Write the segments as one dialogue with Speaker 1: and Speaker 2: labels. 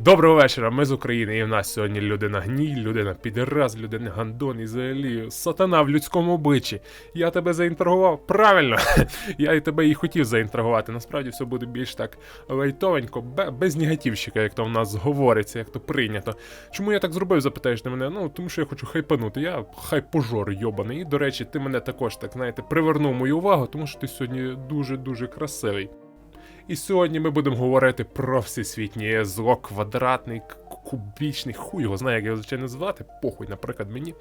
Speaker 1: Доброго вечора, ми з України, і в нас сьогодні людина гній, людина підраз, людина гандон і взагалі сатана в людському обличчі. Я тебе заінтригував? Правильно! Я і тебе і хотів заінтригувати. Насправді все буде більш так лайтовенько, бе- без негативщика, як то в нас говориться, як то прийнято. Чому я так зробив, запитаєш ти мене? Ну, тому що я хочу хайпанути. Я хайпожор йобаний. І, до речі, ти мене також так, знаєте, привернув мою увагу, тому що ти сьогодні дуже-дуже красивий. І сьогодні ми будемо говорити про всесвітнє зло, квадратний, кубічний, хуй його знає, як його звичайно звати, похуй, наприклад, мені.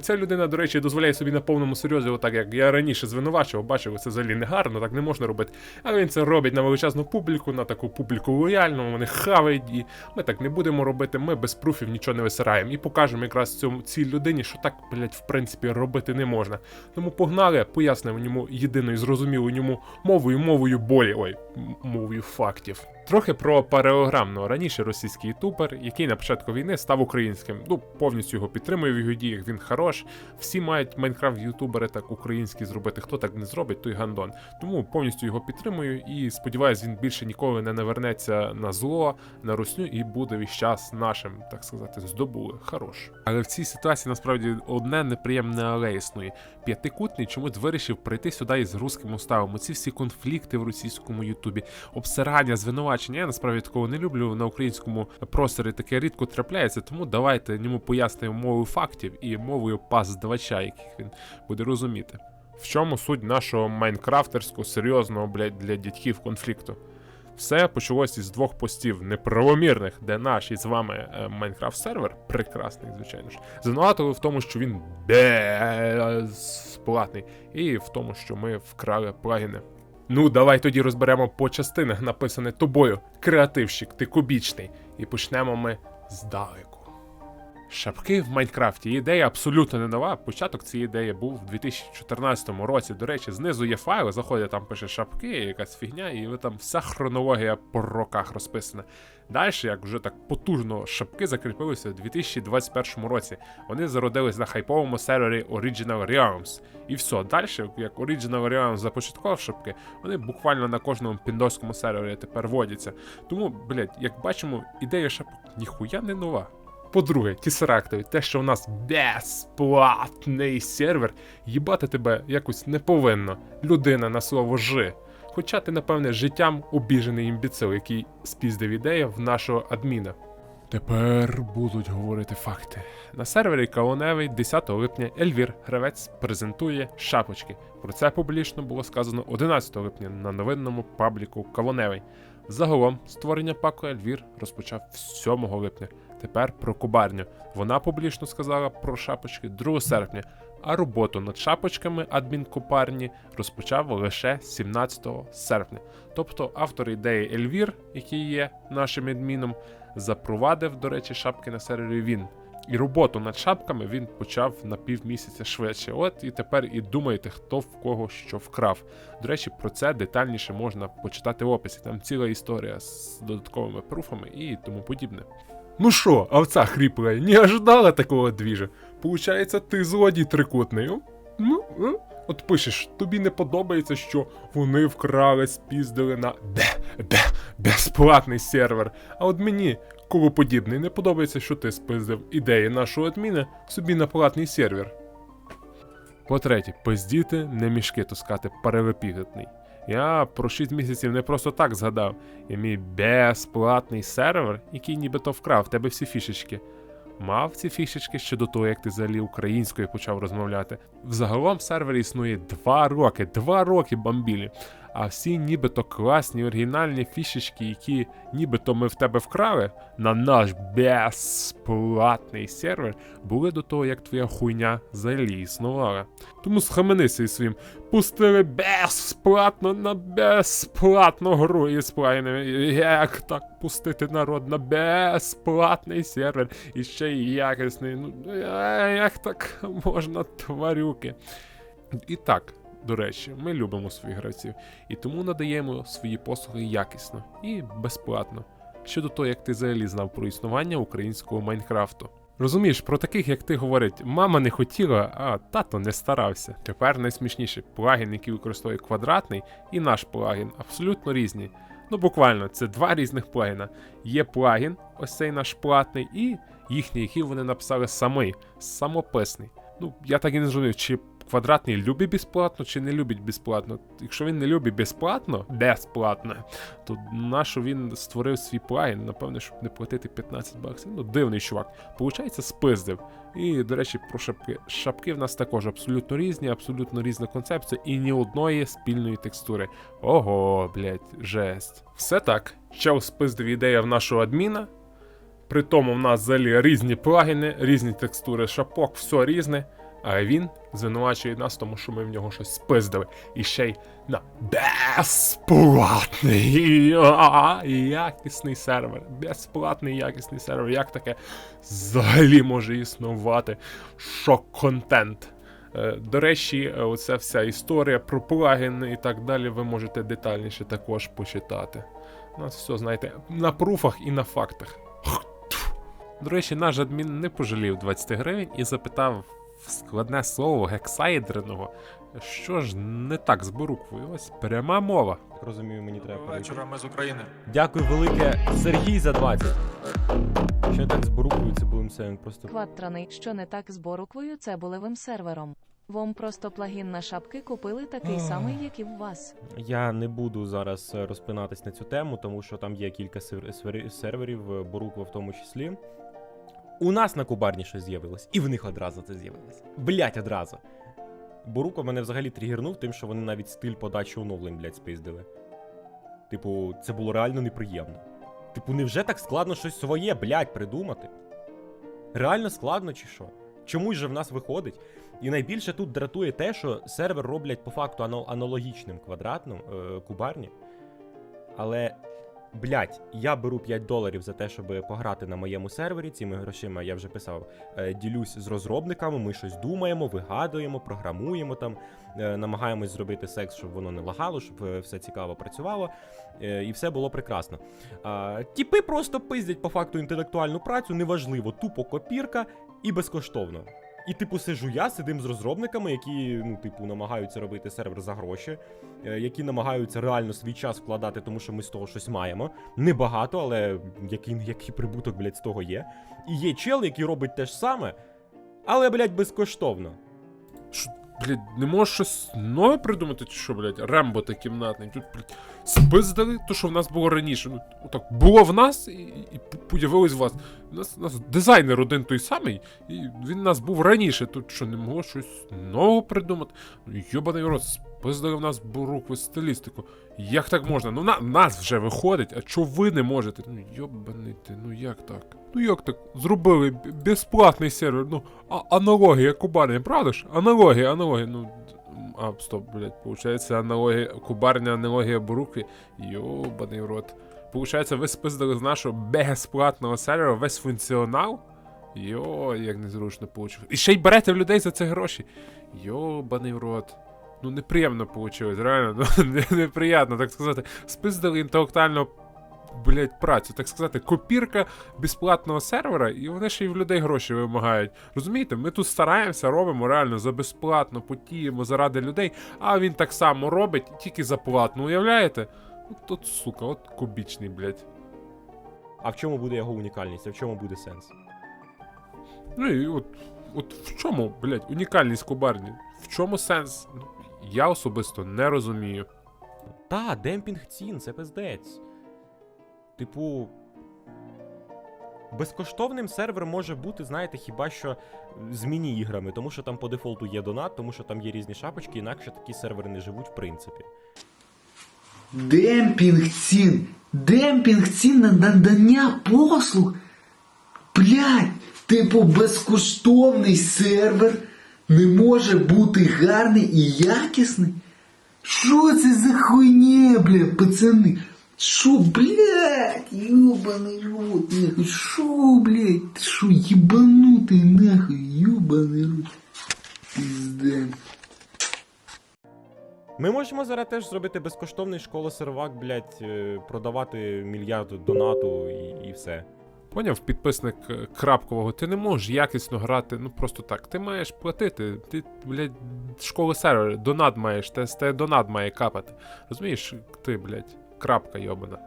Speaker 1: Ця людина, до речі, дозволяє собі на повному серйозі, отак як я раніше звинувачував, бачив, це взагалі не гарно, так не можна робити. Але він це робить на величезну публіку, на таку публіку лояльну, вони хавають, і ми так не будемо робити, ми без пруфів нічого не висираємо. І покажемо якраз цьому цій людині, що так, блядь, в принципі, робити не можна. Тому погнали, пояснимо йому єдиною зрозумілою йому мовою, мовою болі, ой, мовою фактів. Трохи про пареограмно. Раніше російський ютубер, який на початку війни став українським. Ну, повністю його підтримую в його діях, він хорош. Всі мають Майнкрафт ютубери так українські зробити. Хто так не зробить, той гандон. Тому повністю його підтримую і сподіваюся, він більше ніколи не навернеться на зло, на русню і буде весь час нашим, так сказати, здобули. Хорош. Але в цій ситуації насправді одне неприємне але існує. П'ятикутний чомусь вирішив прийти сюди із руським уставом. Оці всі конфлікти в російському Ютубі, обсирання, звинувачення. Я насправді такого не люблю. На українському просторі таке рідко трапляється, тому давайте йому пояснимо мовою фактів і мовою пас-давача, яких він буде розуміти. В чому суть нашого майнкрафтерського серйозного блядь, для дядьків конфлікту? Все почалось із двох постів неправомірних, де наш із вами е, Майнкрафт сервер, прекрасний, звичайно ж, звинуватили в тому, що він безплатний, і в тому, що ми вкрали плагіни. Ну, давай тоді розберемо по частинах, написане тобою, креативщик, ти кубічний, і почнемо ми здалеку. Шапки в Майнкрафті. Ідея абсолютно не нова. Початок цієї ідеї був в 2014 році. До речі, знизу є файл, заходить, там пише шапки, якась фігня, і там вся хронологія по роках розписана. Далі, як вже так потужно шапки закріпилися в 2021 році. Вони зародились на хайповому сервері Original Realms. І все, далі, як Original Realms започаткував шапки, вони буквально на кожному піндоському сервері тепер водяться. Тому, блядь, як бачимо, ідея шапок ніхуя не нова. По-друге, тісерактові, те, що у нас безплатний сервер, їбати тебе якось не повинно. Людина на слово «жи». Хоча ти, напевне, життям обіжений імбіцил, який спіздив ідею в нашого адміна. Тепер будуть говорити факти. На сервері Кавоневий 10 липня Ельвір Гравець презентує шапочки. Про це публічно було сказано 11 липня на новинному пабліку Кавоневий. Загалом створення паку Ельвір розпочав 7 липня. Тепер про кубарню. Вона публічно сказала про шапочки 2 серпня, а роботу над шапочками адмінкопарні розпочав лише 17 серпня. Тобто автор ідеї Ельвір, який є нашим адміном, запровадив, до речі, шапки на сервері він. І роботу над шапками він почав на півмісяця швидше. От і тепер і думаєте, хто в кого що вкрав. До речі, про це детальніше можна почитати в описі. Там ціла історія з додатковими пруфами і тому подібне. Ну що, овца хриплая, не ожидала такого двіжа. Получається, ти злодій трикутний. Ну, е? от пишеш, тобі не подобається, що вони вкрали, спіздили на бе, бе, безплатний сервер. А от мені, колоподібний, не подобається, що ти спиздив ідеї нашого адміна собі на платний сервер. По-третє, пиздіти, не мішки таскати, перевипігатний. Я про 6 місяців не просто так згадав. І мій безплатний сервер, який нібито вкрав в тебе всі фішечки. Мав ці фішечки ще до того, як ти взагалі українською почав розмовляти. Взагалом сервер існує 2 роки, 2 роки бомбілі. А всі нібито класні оригінальні фішечки, які нібито ми в тебе вкрали на наш безплатний сервер, були до того, як твоя хуйня взагалі. Тому схаменися із своїм пустили безплатно на безплатну гру із плагінами. Як так пустити народ на безплатний сервер і ще й якісний? Ну е, як так можна, тварюки? І так, до речі, ми любимо своїх гравців і тому надаємо свої послуги якісно і безплатно. Ще до того, як ти взагалі знав про існування українського Майнкрафту. Розумієш, про таких, як ти говорить, мама не хотіла, а тато не старався. Тепер найсмішніше плагін, який використовує квадратний, і наш плагін абсолютно різні. Ну, буквально, це два різних плагіна. Є плагін, ось цей наш платний, і їхній, який вони написали самий, самописний. Ну, я так і не зрозумів, чи квадратний любить безплатно, чи не любить безплатно. Якщо він не любить безплатно, безплатно, то нащо він створив свій плагін, напевне, щоб не платити 15 баксів. Ну, дивний чувак. Получається, спиздив. І, до речі, про шапки. Шапки в нас також абсолютно різні, абсолютно різна концепція, і ні одної спільної текстури. Ого, блять, жесть. Все так. Чел спиздив ідея в нашого адміна. При тому в нас взагалі різні плагіни, різні текстури шапок, все різне. А він звинувачує нас, тому що ми в нього щось спиздили. І ще й на безплатний якісний сервер. Безплатний якісний сервер. Як таке взагалі може існувати? Шок-контент. Е, До речі, оця вся історія про плагіни і так далі ви можете детальніше також почитати. У нас все, знаєте, на пруфах і на фактах. До речі, наш адмін не пожалів 20 гривень і запитав складне слово гексаєдреного. Що ж не так з буквою? Ось пряма мова.
Speaker 2: Так розумію, мені треба
Speaker 3: Доброго
Speaker 2: перейти.
Speaker 3: вечора, ми з України.
Speaker 2: Дякую велике Сергій за 20. Що не так з Борукою це просто.
Speaker 4: Квадраний, що не так з боруквою цебулевим сервером. Вам просто плагін на шапки купили такий самий, як і в вас.
Speaker 2: Я не буду зараз е, розпинатись на цю тему, тому що там є кілька сер- серверів, е, Боруква в тому числі. У нас на Кубарні щось з'явилось, і в них одразу це з'явилось. Блять, одразу. Боруко мене взагалі тригернув тим, що вони навіть стиль подачі оновлень, блять, спиздили. Типу, це було реально неприємно. Типу, невже так складно щось своє, блять, придумати? Реально складно чи що? Чомусь же в нас виходить. І найбільше тут дратує те, що сервер роблять по факту аналогічним квадратним е, кубарні. Але, блять, я беру 5 доларів за те, щоб пограти на моєму сервері. Цими грошима я вже писав. Е, ділюсь з розробниками, ми щось думаємо, вигадуємо, програмуємо там, е, намагаємось зробити секс, щоб воно не лагало, щоб е, все цікаво працювало. І все було прекрасно. Тіпи просто пиздять по факту інтелектуальну працю, неважливо, тупо копірка і безкоштовно. І, типу, сижу я, сидим з розробниками, які, ну, типу, намагаються робити сервер за гроші, е, які намагаються реально свій час вкладати, тому що ми з того щось маємо. Небагато, але який, який прибуток, блядь, з того є. І є чел, який робить те ж саме, але, блядь, безкоштовно.
Speaker 1: Що, блядь, не можеш щось нове придумати, чи що, блядь, Рембо та кімнатний. Тут, блядь, спиздили то, що в нас було раніше. Ну, отак, було в нас і, і появилось в вас. Нас, нас дизайнер один той самий, і він нас був раніше. Тут що, не могло щось нового придумати? Йобаний рот, спиздили в нас бурукву стилістику. Як так можна? Ну, на нас вже виходить, а чого ви не можете? Ну, йобаний ти, ну як так? Ну як так? Зробили безплатний сервер, ну, а, аналогія Кубарні, правда ж? Аналогія, аналогія, ну. А, стоп, блядь, получається аналогія Кубарня, аналогія Бурукві. Йобаний рот. Получається, ви спиздили з нашого безплатного сервера весь функціонал? Йо, як незручно получилось. І ще й берете в людей за це гроші. Йобаний в рот. Ну, неприємно вийшло, реально, ну, не- неприємно, так сказати. Спиздили інтелектуально, блять, працю, так сказати, копірка безплатного сервера, і вони ще й в людей гроші вимагають. Розумієте, ми тут стараємося, робимо реально за безплатно, потіємо заради людей, а він так само робить, тільки за платно, уявляєте? От тут, сука, от кубічний, блять.
Speaker 2: А в чому буде його унікальність, а в чому буде сенс?
Speaker 1: Ну і от, от в чому, блять, унікальність кубарні? В чому сенс? Ну, Я особисто не розумію.
Speaker 2: Та, демпінг цін, це пиздець. Типу. Безкоштовним сервер може бути, знаєте, хіба що з міні-іграми, тому що там по дефолту є донат, тому що там є різні шапочки, інакше такі сервери не живуть в принципі
Speaker 5: Демпінг цін. Демпінг цін на надання послуг. Блять, типу безкоштовний сервер не може бути гарний і якісний. Що це за хуйня, бля, пацани? Що, блядь, ёбаный рот, нахуй, шо, блядь, ты шо, ебанутый, нахуй, ёбаный рот. Пизда.
Speaker 2: Ми можемо зараз теж зробити безкоштовний школа сервак, блядь, е, продавати мільярд донату і, і все.
Speaker 1: Поняв, підписник е, крапкового, ти не можеш якісно грати, ну просто так. Ти маєш платити. Ти, блядь, школи сервер, донат маєш, те те донат має капати. Розумієш, ти, блядь, Крапка йобана.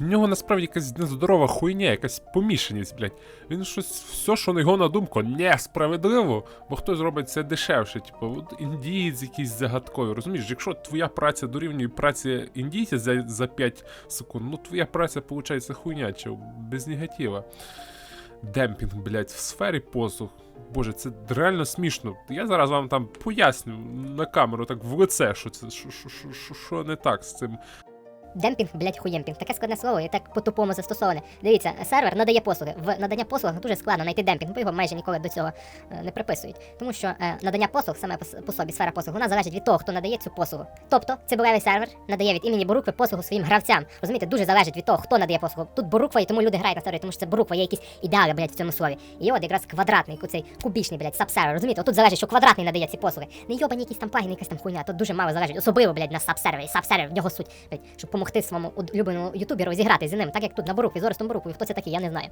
Speaker 1: В нього насправді якась нездорова хуйня, якась помішаність, блядь. Він щось, все, що на його на думку, несправедливо, бо хтось зробить це дешевше. Типу, індієць якийсь загадковий. Розумієш, якщо твоя праця дорівнює праці індійця за, за 5 секунд, ну твоя праця виходить хуйня, чи без негатива. Демпінг, блядь, в сфері послуг. Боже, це реально смішно. Я зараз вам там поясню на камеру, так в лице, що це що, що, що, що не так з цим.
Speaker 3: Демпінг, блять, хуємпінг. Таке складне слово і так по-тупому застосоване. Дивіться, сервер надає послуги. В надання послуг дуже складно знайти демпінг, бо його майже ніколи до цього е, не приписують. Тому що е, надання послуг саме по, собі, сфера послуг, вона залежить від того, хто надає цю послугу. Тобто, цибулевий сервер надає від імені Борукви послугу своїм гравцям. Розумієте, дуже залежить від того, хто надає послугу. Тут Боруква, і тому люди грають на сервері, тому що це Боруква, є якісь ідеали, блять, в цьому слові. І от якраз квадратний, цей кубічний, блять, сабсервер. Розумієте, отут залежить, що квадратний надає ці послуги. Не йобані якісь там плагіни, якась там хуйня. Тут дуже мало залежить. Особливо, блять, на сабсервері. Сабсервер, в нього суть, блять, щоб допомогти своєму улюбленому ютуберу зіграти з ним, так як тут на Борукві, з Орестом Боруквою. Хто це такий, я не знаю.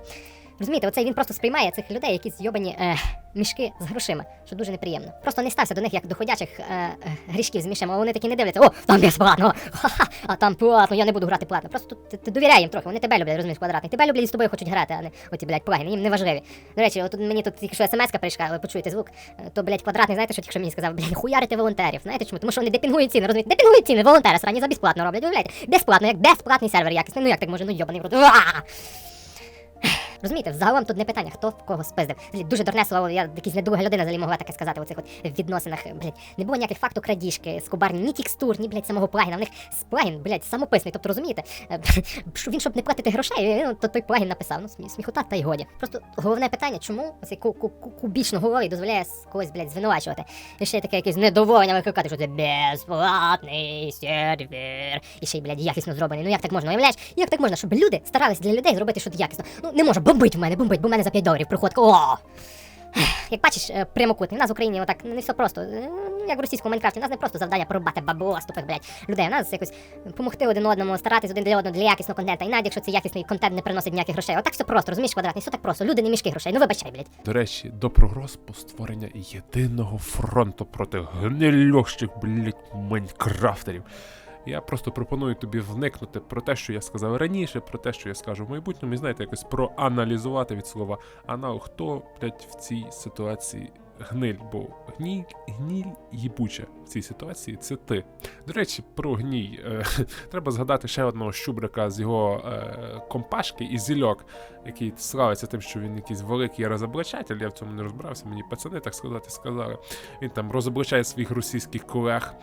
Speaker 3: Розумієте, оцей він просто сприймає цих людей, якісь йобані е, мішки з грошима, що дуже неприємно. Просто не стався до них як до ходячих е, е, грішків з мішем, а вони такі не дивляться, о, там безплатно, ха-ха, а там платно, я не буду грати платно. Просто ти, ти довіряй їм трохи, вони тебе люблять, розумієш, квадратний. Тебе люблять і з тобою хочуть грати, а не оті, блядь, плагіни, їм не важливі. До речі, от мені тут тільки що смс-ка прийшла, але почуєте звук, е, то, блядь, квадратний, знаєте, що тільки що мені сказав, блядь, хуярити волонтерів. Знаєте чому? Тому що вони депінгують ціни, розумієте? Депінгують ціни, волонтери срані за безплатно роблять, уявляєте? Безплатно, як безплатний сервер якісний, ну як так може, ну йобаний в рот. Розумієте, взагалом тут не питання, хто в кого спиздив. Дуже дурне слово, я якісь не друга людина взагалі могла таке сказати у цих от відносинах. Блядь, не було ніяких факту крадіжки з кубарні, ні текстур, ні, блядь, самого плагіна. В них плагін, блядь, самописний. Тобто розумієте, е, він, щоб не платити грошей, ну, то той плагін написав. Ну, смі- сміхота та й годі. Просто головне питання, чому ку- кубічно головий дозволяє когось, блядь, звинувачувати. І ще таке якесь недоволення викликати, що це безплатний сервер. І ще й, блядь, якісно зроблений. Ну як так можна? Уявляєш, як так можна, щоб люди старались для людей зробити щось якісно? Ну не може, бомбить в мене, бомбить, бо в мене за 5 доларів приходка. О! Як бачиш, е, прямокутний, у нас в Україні отак не все просто. Е, Як в російському Майнкрафті, у нас не просто завдання порубати бабло з тупих, блядь, людей. У нас якось допомогти один одному, старатись один для одного для якісного контента. І навіть якщо цей якісний контент не приносить ніяких грошей. Отак все просто, розумієш, квадратний, все так просто. Люди не мішки грошей. Ну вибачай, блядь.
Speaker 1: До речі, до прогрозпу створення єдиного фронту проти гнильощих, блять, майнкрафтерів. Я просто пропоную тобі вникнути про те, що я сказав раніше, про те, що я скажу в майбутньому, і знаєте, якось проаналізувати від слова анал, хто, блять, в цій ситуації гниль, бо гніль, гніль їбуча в цій ситуації це ти. До речі, про гній. Е, треба згадати ще одного щубрика з його е, компашки і зільок, який славиться тим, що він якийсь великий розоблачатель. Я в цьому не розбирався, мені пацани, так сказати, сказали. Він там розоблачає своїх російських колег.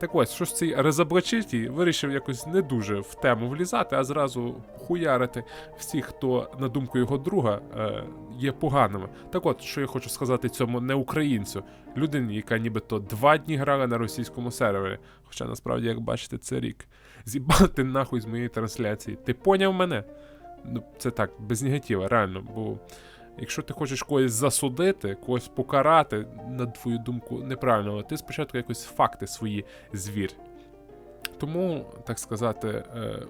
Speaker 1: Так ось, що ж цей розоблачитель вирішив якось не дуже в тему влізати, а зразу хуярити всіх, хто, на думку його друга, е, є поганими. Так от, що я хочу сказати цьому не українцю, людині, яка нібито два дні грала на російському сервері. Хоча насправді, як бачите, це рік. Зібати нахуй з моєї трансляції. Ти поняв мене? Ну, це так, без негатива, реально, бо. Якщо ти хочеш когось засудити, когось покарати, на твою думку, неправильно, ти спочатку якось факти свої звір. Тому, так сказати, е,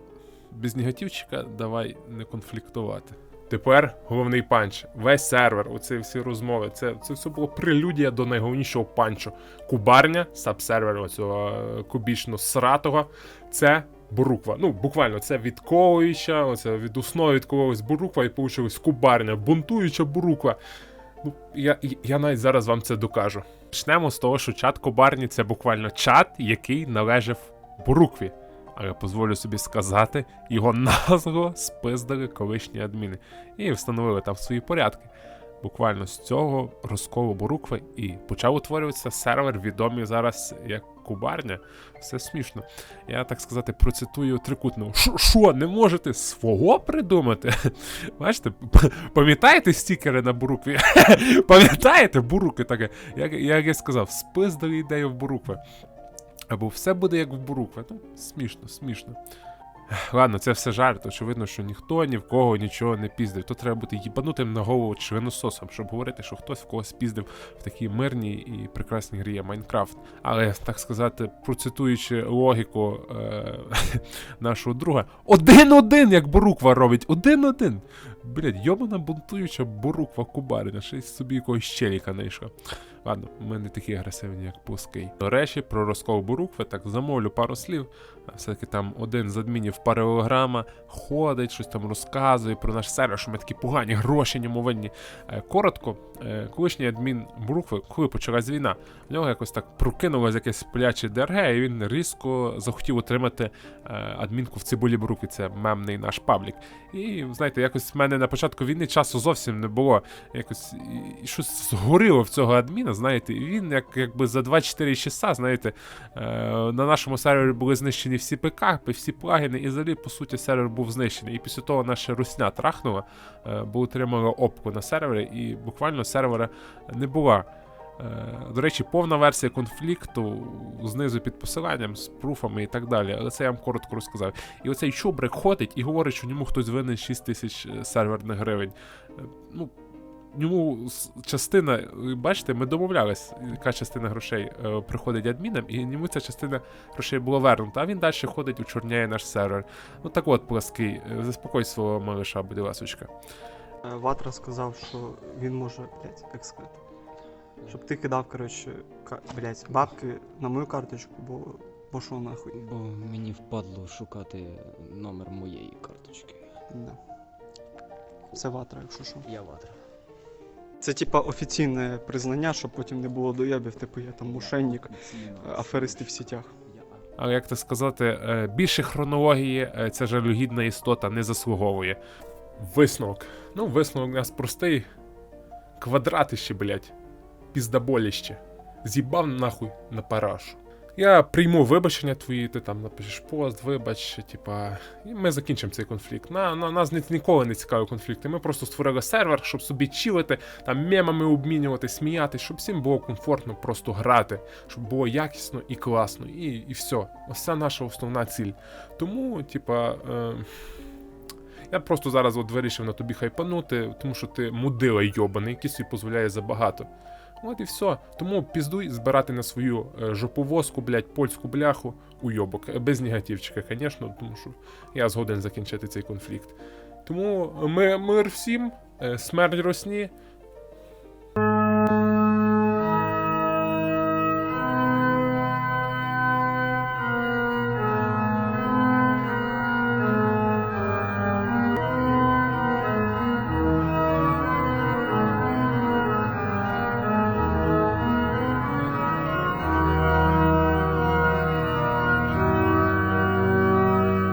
Speaker 1: без негативчика давай не конфліктувати. Тепер головний панч. Весь сервер, оці всі розмови. Це, це все було прелюдія до найголовнішого панчу. Кубарня, сабсервер оцього е, кубічно сратого. Це Боруква. Ну, буквально, це від Ковича, оце від основи від когось Боруква і получилось кубарня, бунтуюча Боруква. Ну, я, я навіть зараз вам це докажу. Почнемо з того, що чат Кобарні це буквально чат, який належав Борукві. Але дозволю собі сказати, його нагло спиздили колишні адміни і встановили там свої порядки. Буквально з цього розколу Борукви і почав утворюватися сервер, відомий зараз як Кубарня. Все смішно. Я так сказати процитую трикутного. «Шо- Що, не можете свого придумати? Бачите, пам'ятаєте стікери на Бурукві? Пам'ятаєте буруки таке? Як, як я сказав, спиздили ідею в Бурукви. Або все буде як в Бурукве. Ну, смішно, смішно. Ладно, це все жарт. Очевидно, що ніхто ні в кого нічого не піздив. То треба бути їбанутим на голову членососом, щоб говорити, що хтось в когось піздив в такій мирній і прекрасній грі Майнкрафт. Але так сказати, процитуючи логіку е- нашого друга, один-один, як Боруква робить, один-один. Блядь, йобана бунтуюча буруква кубарина, й собі якогось челіка знайшла. Ладно, ми не такі агресивні, як плоский. До речі, про розкол бурукви, так замовлю пару слів. Все-таки там один з адмінів паралограма ходить, щось там розказує про наш сервер, що ми такі погані гроші йому винні. Е, Коротко, е, колишній адмін Бурукви, коли почалась війна, в нього якось так прокинулось якесь пляче ДРГ, і він різко захотів отримати е, адмінку в цибулі Бурукви, це мемний наш паблік. І знаєте, якось в мене на початку війни часу зовсім не було. Якось і- щось згоріло в цього адміна, знаєте, і він як, якби за 24 часа, знаєте, е, на нашому сервері були знищені всі ПК, всі плагіни, і взагалі, по суті, сервер був знищений. І після того наша русня трахнула, е, бо отримала опку на сервері, і буквально сервера не була. Е, До речі, повна версія конфлікту знизу під посиланням з пруфами і так далі, але це я вам коротко розказав. І оцей чубрик ходить і говорить, що йому хтось винен 6 тисяч е, серверних гривень. Е, Ну, йому частина, бачите, ми домовлялись, яка частина грошей е, приходить адмінам, і йому ця частина грошей була вернута, а він далі ходить, учорняє наш сервер. Ну так от, плаский, заспокой свого малиша, будь ласочка.
Speaker 6: Ватра сказав, що він може, як сказати. Щоб ти кидав, коротше, ка- блядь, бабки на мою карточку, бо, бо що нахуй.
Speaker 7: Бо мені впадло шукати номер моєї карточки.
Speaker 6: Да. Це Ватра, якщо що.
Speaker 7: Я ватра.
Speaker 6: Це типа офіційне признання, щоб потім не було доєбів, типу я там мошенник, е, аферисти в сітях.
Speaker 1: Але як так сказати, е, більше хронології е, ця жалюгідна істота не заслуговує. Висновок. Ну, висновок у нас простий. Квадратище, блять. Піздаболіще. З'їбав нахуй на парашу. Я прийму вибачення твої, ти там напишеш пост, вибач, типа, і ми закінчимо цей конфлікт. На, на нас ні- ніколи не цікаві конфлікти. Ми просто створили сервер, щоб собі чилити, там мемами обмінювати, сміятись, щоб всім було комфортно просто грати, щоб було якісно і класно, і, і все. Ось це наша основна ціль. Тому, типа. Е... Я просто зараз от вирішив на тобі хайпанути, тому що ти мудила йобаний, який собі дозволяє забагато. От і все. Тому піздуй збирати на свою е, жоповозку, блядь, польську бляху уйобок. йобок Без негативчика, звісно, тому що я згоден закінчити цей конфлікт. Тому ми, мир всім, е, смерть росні.